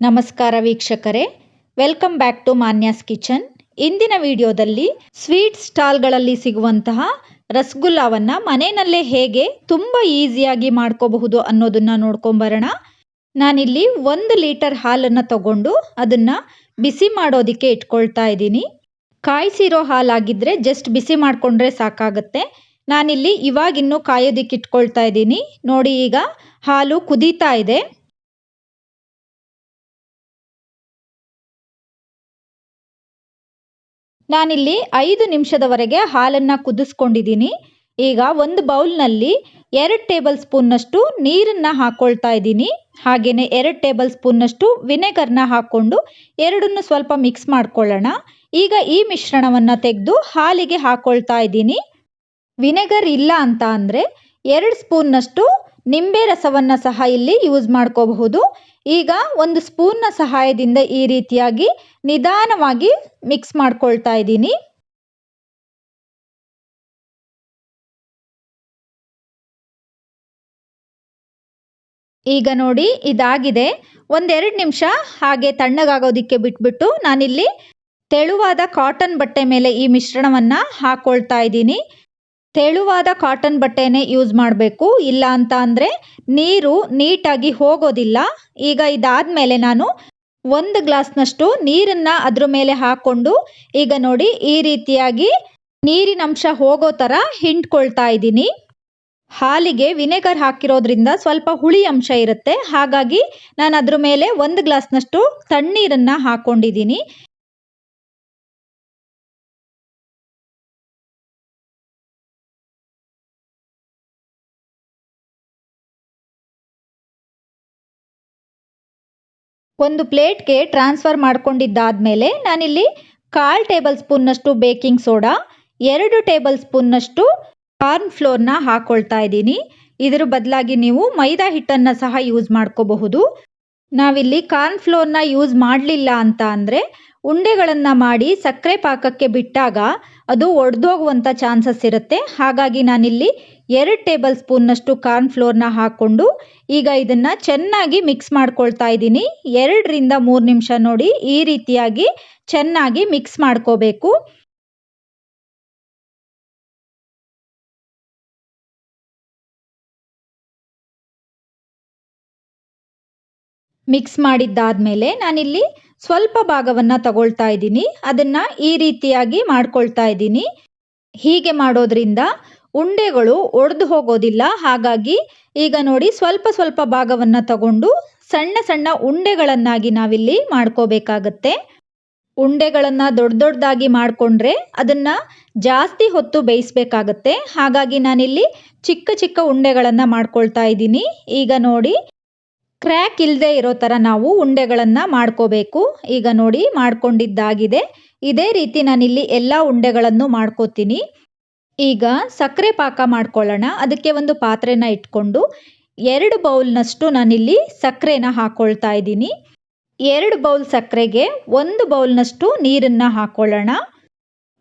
ನಮಸ್ಕಾರ ವೀಕ್ಷಕರೇ. Welcome back to Manya's kitchen ಇಂದಿನ ವಿಡಿಯೋದಲ್ಲಿ ಸ್ವೀಟ್ ಸ್ಟಾಲ್ಗಳಲ್ಲಿ ಸಿಗುವಂತಹ ರಸಗುಲ್ಲಾವನ್ನು ಮನೆಯಲ್ಲೇ ಹೇಗೆ ತುಂಬ ಈಸಿಯಾಗಿ ಮಾಡ್ಕೋಬಹುದು ಅನ್ನೋದನ್ನ ನೋಡ್ಕೊಂಬರೋಣ. ನಾನಿಲ್ಲಿ ಒಂದು ಲೀಟರ್ ಹಾಲನ್ನು ತಗೊಂಡು ಅದನ್ನು ಬಿಸಿ ಮಾಡೋದಕ್ಕೆ ಇಟ್ಕೊಳ್ತಾ ಇದ್ದೀನಿ. ಕಾಯಿಸಿರೋ ಹಾಲಾಗಿದ್ದರೆ ಜಸ್ಟ್ ಬಿಸಿ ಮಾಡಿಕೊಂಡ್ರೆ ಸಾಕಾಗುತ್ತೆ. ನಾನಿಲ್ಲಿ ಇವಾಗಿನ್ನೂ ಕಾಯೋದಕ್ಕೆ ಇಟ್ಕೊಳ್ತಾ ಇದ್ದೀನಿ. ನೋಡಿ ಈಗ ಹಾಲು ಕುದೀತಾ ಇದೆ. ನಾನಿಲ್ಲಿ ಐದು ನಿಮಿಷದವರೆಗೆ ಹಾಲನ್ನು ಕುದಿಸ್ಕೊಂಡಿದ್ದೀನಿ. ಈಗ ಒಂದು ಬೌಲ್ನಲ್ಲಿ ಎರಡು ಟೇಬಲ್ ಸ್ಪೂನ್ನಷ್ಟು ನೀರನ್ನು ಹಾಕ್ಕೊಳ್ತಾ ಇದ್ದೀನಿ. ಹಾಗೆಯೇ ಎರಡು ಟೇಬಲ್ ಸ್ಪೂನ್ನಷ್ಟು ವಿನೆಗರ್ನ ಹಾಕ್ಕೊಂಡು ಎರಡನ್ನು ಸ್ವಲ್ಪ ಮಿಕ್ಸ್ ಮಾಡ್ಕೊಳ್ಳೋಣ. ಈಗ ಈ ಮಿಶ್ರಣವನ್ನು ತೆಗೆದು ಹಾಲಿಗೆ ಹಾಕ್ಕೊಳ್ತಾ ಇದ್ದೀನಿ. ವಿನೆಗರ್ ಇಲ್ಲ ಅಂತ ಅಂದರೆ ಎರಡು ಸ್ಪೂನ್ನಷ್ಟು ನಿಂಬೆ ರಸವನ್ನು ಸಹ ಇಲ್ಲಿ ಯೂಸ್ ಮಾಡ್ಕೋಬಹುದು. ಈಗ ಒಂದು ಸ್ಪೂನ್ನ ಸಹಾಯದಿಂದ ಈ ರೀತಿಯಾಗಿ ನಿಧಾನವಾಗಿ ಮಿಕ್ಸ್ ಮಾಡ್ಕೊಳ್ತಾ ಇದ್ದೀನಿ. ಈಗ ನೋಡಿ ಇದಾಗಿದೆ. ಒಂದೆರಡು ನಿಮಿಷ ಹಾಗೆ ತಣ್ಣಗಾಗೋದಿಕ್ಕೆ ಬಿಟ್ಬಿಟ್ಟು ನಾನಿಲ್ಲಿ ತೆಳುವಾದ ಕಾಟನ್ ಬಟ್ಟೆ ಮೇಲೆ ಈ ಮಿಶ್ರಣವನ್ನು ಹಾಕ್ಕೊಳ್ತಾ ಇದ್ದೀನಿ. ತೆಳುವಾದ ಕಾಟನ್ ಬಟ್ಟೆನೇ ಯೂಸ್ ಮಾಡಬೇಕು. ಇಲ್ಲ ಅಂತ ಅಂದರೆ ನೀರು ನೀಟಾಗಿ ಹೋಗೋದಿಲ್ಲ. ಈಗ ಇದಾದ ಮೇಲೆ ನಾನು ಒಂದು ಗ್ಲಾಸ್ನಷ್ಟು ನೀರನ್ನು ಅದ್ರ ಮೇಲೆ ಹಾಕ್ಕೊಂಡು ಈಗ ನೋಡಿ ಈ ರೀತಿಯಾಗಿ ನೀರಿನ ಅಂಶ ಹೋಗೋ ಥರ ಹಿಂಡ್ಕೊಳ್ತಾ ಇದ್ದೀನಿ. ಹಾಲಿಗೆ ವಿನೆಗರ್ ಹಾಕಿರೋದ್ರಿಂದ ಸ್ವಲ್ಪ ಹುಳಿ ಅಂಶ ಇರುತ್ತೆ. ಹಾಗಾಗಿ ನಾನು ಅದ್ರ ಮೇಲೆ ಒಂದು ಗ್ಲಾಸ್ನಷ್ಟು ತಣ್ಣೀರನ್ನು ಹಾಕ್ಕೊಂಡಿದ್ದೀನಿ ಒಂದು ಪ್ಲೇಟ್ಗೆ ಟ್ರಾನ್ಸ್ಫರ್ ಮಾಡ್ಕೊಂಡಿದ್ದಾದಮೇಲೆ ನಾನಿಲ್ಲಿ ಕಾಲು ಟೇಬಲ್ ಸ್ಪೂನ್ನಷ್ಟು ಬೇಕಿಂಗ್ ಸೋಡಾ, ಎರಡು ಟೇಬಲ್ ಸ್ಪೂನ್ನಷ್ಟು ಕಾರ್ನ್ ಫ್ಲೋರ್ನ ಹಾಕ್ಕೊಳ್ತಾ ಇದ್ದೀನಿ. ಇದರ ಬದಲಾಗಿ ನೀವು ಮೈದಾ ಹಿಟ್ಟನ್ನು ಸಹ ಯೂಸ್ ಮಾಡ್ಕೋಬಹುದು. ನಾವಿಲ್ಲಿ ಕಾರ್ನ್ ಫ್ಲೋರ್ನ ಯೂಸ್ ಮಾಡಲಿಲ್ಲ ಅಂತ ಅಂದರೆ ಉಂಡೆಗಳನ್ನು ಮಾಡಿ ಸಕ್ಕರೆ ಪಾಕಕ್ಕೆ ಬಿಟ್ಟಾಗ ಅದು ಒಡೆದೋಗುವಂಥ ಚಾನ್ಸಸ್ ಇರುತ್ತೆ. ಹಾಗಾಗಿ ನಾನಿಲ್ಲಿ ಎರಡು ಟೇಬಲ್ ಸ್ಪೂನ್ನಷ್ಟು ಕಾರ್ನ್ ಫ್ಲೋರ್ನ ಹಾಕ್ಕೊಂಡು ಈಗ ಇದನ್ನು ಚೆನ್ನಾಗಿ ಮಿಕ್ಸ್ ಮಾಡ್ಕೊಳ್ತಾ ಇದ್ದೀನಿ. ಎರಡರಿಂದ ಮೂರು ನಿಮಿಷ ನೋಡಿ ಈ ರೀತಿಯಾಗಿ ಚೆನ್ನಾಗಿ ಮಿಕ್ಸ್ ಮಾಡ್ಕೋಬೇಕು. ಮಿಕ್ಸ್ ಮಾಡಿದ್ದಾದಮೇಲೆ ನಾನಿಲ್ಲಿ ಸ್ವಲ್ಪ ಭಾಗವನ್ನು ತಗೊಳ್ತಾ ಇದ್ದೀನಿ. ಅದನ್ನು ಈ ರೀತಿಯಾಗಿ ಮಾಡ್ಕೊಳ್ತಾ ಇದ್ದೀನಿ. ಹೀಗೆ ಮಾಡೋದ್ರಿಂದ ಉಂಡೆಗಳು ಒಡೆದು ಹೋಗೋದಿಲ್ಲ. ಹಾಗಾಗಿ ಈಗ ನೋಡಿ ಸ್ವಲ್ಪ ಸ್ವಲ್ಪ ಭಾಗವನ್ನು ತಗೊಂಡು ಸಣ್ಣ ಸಣ್ಣ ಉಂಡೆಗಳನ್ನಾಗಿ ನಾವಿಲ್ಲಿ ಮಾಡ್ಕೋಬೇಕಾಗತ್ತೆ. ಉಂಡೆಗಳನ್ನು ದೊಡ್ಡ ದೊಡ್ಡದಾಗಿ ಮಾಡಿಕೊಂಡ್ರೆ ಅದನ್ನು ಜಾಸ್ತಿ ಹೊತ್ತು ಬೇಯಿಸಬೇಕಾಗತ್ತೆ. ಹಾಗಾಗಿ ನಾನಿಲ್ಲಿ ಚಿಕ್ಕ ಚಿಕ್ಕ ಉಂಡೆಗಳನ್ನು ಮಾಡ್ಕೊಳ್ತಾ ಇದ್ದೀನಿ. ಈಗ ನೋಡಿ ಕ್ರ್ಯಾಕ್ ಇಲ್ಲದೆ ಇರೋ ಥರ ನಾವು ಉಂಡೆಗಳನ್ನು ಮಾಡ್ಕೋಬೇಕು. ಈಗ ನೋಡಿ ಮಾಡ್ಕೊಂಡಿದ್ದಾಗಿದೆ. ಇದೇ ರೀತಿ ನಾನಿಲ್ಲಿ ಎಲ್ಲ ಉಂಡೆಗಳನ್ನು ಮಾಡ್ಕೋತೀನಿ. ಈಗ ಸಕ್ಕರೆ ಪಾಕ ಮಾಡ್ಕೊಳ್ಳೋಣ. ಅದಕ್ಕೆ ಒಂದು ಪಾತ್ರೆನ ಇಟ್ಕೊಂಡು ಎರಡು ಬೌಲ್ನಷ್ಟು ನಾನಿಲ್ಲಿ ಸಕ್ಕರೆನ ಹಾಕ್ಕೊಳ್ತಾ ಇದ್ದೀನಿ. ಎರಡು ಬೌಲ್ ಸಕ್ಕರೆಗೆ ಒಂದು ಬೌಲ್ನಷ್ಟು ನೀರನ್ನು ಹಾಕ್ಕೊಳ್ಳೋಣ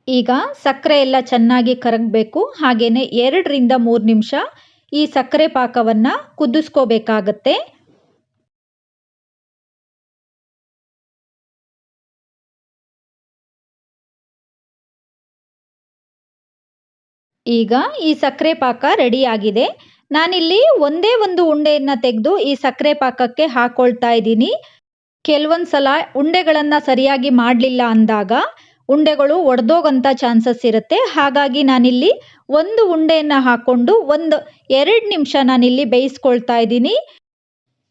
ಈಗ ಸಕ್ಕರೆ ಎಲ್ಲ ಚೆನ್ನಾಗಿ ಕರಗಬೇಕು. ಹಾಗೆಯೇ ಎರಡರಿಂದ ಮೂರು ನಿಮಿಷ ಈ ಸಕ್ಕರೆ ಪಾಕವನ್ನು ಕುದಿಸ್ಕೋಬೇಕಾಗತ್ತೆ. ಈಗ ಈ ಸಕ್ಕರೆ ಪಾಕ ರೆಡಿಯಾಗಿದೆ. ನಾನಿಲ್ಲಿ ಒಂದೇ ಒಂದು ಉಂಡೆಯನ್ನು ತೆಗೆದು ಈ ಸಕ್ಕರೆ ಪಾಕಕ್ಕೆ ಹಾಕ್ಕೊಳ್ತಾ ಇದ್ದೀನಿ. ಕೆಲವೊಂದು ಸಲ ಉಂಡೆಗಳನ್ನು ಸರಿಯಾಗಿ ಮಾಡಲಿಲ್ಲ ಅಂದಾಗ ಉಂಡೆಗಳು ಒಡೆದೋಗಂಥ ಚಾನ್ಸಸ್ ಇರುತ್ತೆ. ಹಾಗಾಗಿ ನಾನಿಲ್ಲಿ ಒಂದು ಉಂಡೆಯನ್ನು ಹಾಕ್ಕೊಂಡು ಒಂದು ಎರಡು ನಿಮಿಷ ನಾನಿಲ್ಲಿ ಬೇಯಿಸ್ಕೊಳ್ತಾ ಇದ್ದೀನಿ.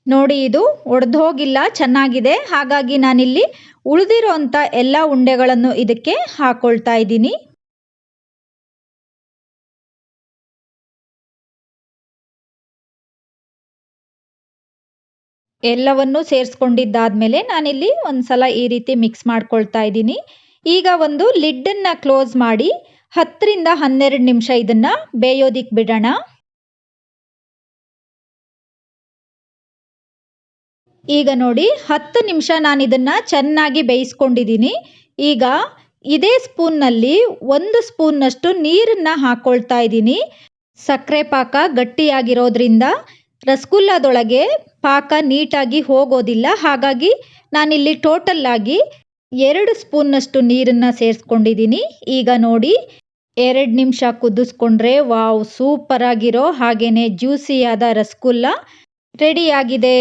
ನೋಡಿ ಇದು ಒಡೆದು ಹೋಗಿಲ್ಲ ಚೆನ್ನಾಗಿದೆ. ಹಾಗಾಗಿ ನಾನಿಲ್ಲಿ ಉಳಿದಿರೋ ಅಂಥ ಎಲ್ಲ ಉಂಡೆಗಳನ್ನು ಇದಕ್ಕೆ ಹಾಕ್ಕೊಳ್ತಾ ಇದ್ದೀನಿ. ಎಲ್ಲವನ್ನೂ ಸೇರಿಸ್ಕೊಂಡಿದ್ದಾದಮೇಲೆ ನಾನಿಲ್ಲಿ ಒಂದ್ಸಲ ಈ ರೀತಿ ಮಿಕ್ಸ್ ಮಾಡ್ಕೊಳ್ತಾ ಇದ್ದೀನಿ. ಈಗ ಒಂದು ಲಿಡ್ಡನ್ನು ಕ್ಲೋಸ್ ಮಾಡಿ ಹತ್ತರಿಂದ ಹನ್ನೆರಡು ನಿಮಿಷ ಇದನ್ನು ಬೇಯೋದಿಕ್ಕೆ ಬಿಡೋಣ. ಈಗ ನೋಡಿ, ಹತ್ತು ನಿಮಿಷ ನಾನು ಇದನ್ನು ಚೆನ್ನಾಗಿ ಬೇಯಿಸ್ಕೊಂಡಿದ್ದೀನಿ. ಈಗ ಇದೇ ಸ್ಪೂನ್ನಲ್ಲಿ ಒಂದು ಸ್ಪೂನ್ನಷ್ಟು ನೀರನ್ನು ಹಾಕ್ಕೊಳ್ತಾ ಇದ್ದೀನಿ. ಸಕ್ಕರೆ ಪಾಕ ಗಟ್ಟಿಯಾಗಿರೋದ್ರಿಂದ ರಸಗುಲ್ಲದೊಳಗೆ ಪಾಕ ನೀಟಾಗಿ ಹೋಗೋದಿಲ್ಲ. ಹಾಗಾಗಿ ನಾನಿಲ್ಲಿ ಆಗಿ ಎರಡು ಸ್ಪೂನ್ನಷ್ಟು ನೀರನ್ನು ಸೇರಿಸ್ಕೊಂಡಿದ್ದೀನಿ ಈಗ ನೋಡಿ, ಎರಡು ನಿಮಿಷ ಕುದಿಸ್ಕೊಂಡ್ರೆ ವಾವ್ ಸೂಪರ್ ಆಗಿರೋ ಹಾಗೆಯೇ ಜ್ಯೂಸಿಯಾದ ರಸಗುಲ್ಲ ರೆಡಿಯಾಗಿದೆ